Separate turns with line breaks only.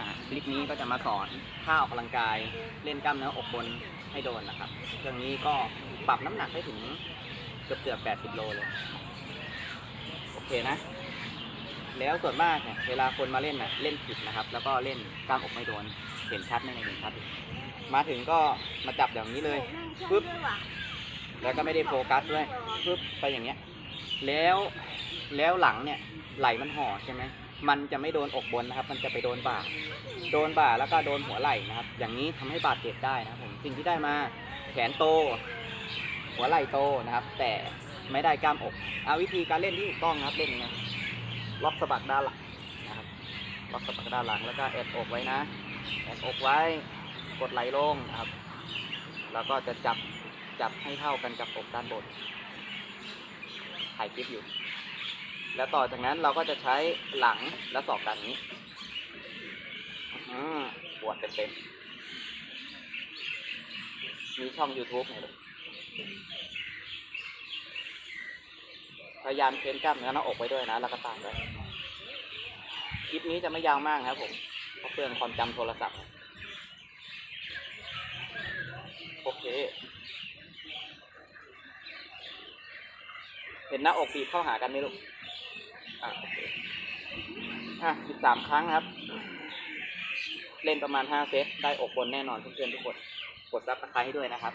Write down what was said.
อ่าคลิปนี้ก็จะมาสอนท่าออกกำลังกายเล่นกล้ามเนื้ออกบนให้โดนนะครับ เครื่องนี้ก็ปรับน้ำหนักได้ถึงเกือบเกือบ 80 โลเลย โอเคนะ แล้วส่วนมากเนี่ยเวลาคนมาเล่นน่ะเล่นผิดนะครับ แล้วก็เล่นกล้ามอกไม่โดน เห็นชัดไหมเห็นชัดมาถึงก็มาจับอย่างนี้เลยปึ๊บแล้วก็ไม่ได้โฟกัสด้วยปึ๊บไปอย่างเงี้ย แล้วแล้วหลังเนี่ยไหลมันห่อใช่ไหม มันจะไม่โดนอกบนนะครับ มันจะไปโดนบ่า โดนบ่าแล้วก็โดนหัวไหล่นะครับ อย่างนี้ทำให้บาดเจ็บได้นะครับผมสิ่งที่ได้มาแขนโต หัวไหล่โตนะครับ แต่ไม่ได้กล้ามอกเอาวิธีการเล่นที่ถูกต้องนะครับเล่นยังไงล็อกสะบักด้านหลังนะครับล็อกสะบักด้านหลังแล้วก็แอบอกไว้นะแอบอกไว้กดไหลลงนะครับ แล้วก็จะจับจับให้เท่ากันกับอกด้านบนถ่ายคลิปอยู่ แล้วต่อจากนั้นเราก็จะใช้หลังและศอกด้านนี้ปวดเต็มๆ มีช่อง YouTube ไงลูกพยายามเค้นกล้ามเนื้อหน้าอกไว้ด้วยนะ แล้วก็ตามด้วยคลิปนี้จะไม่ยาวมากนะครับผม เพราะเปลืองความจำโทรศัพท์ โอเค เห็นหน้าอกบีบเข้าหากันไหมลูก อะสิบสามครั้งครับ เล่นประมาณห้าเซต ได้อบบนแน่นอนเพื่อนๆทุกคน กดซับตะไคร้ให้ด้วยนะครับ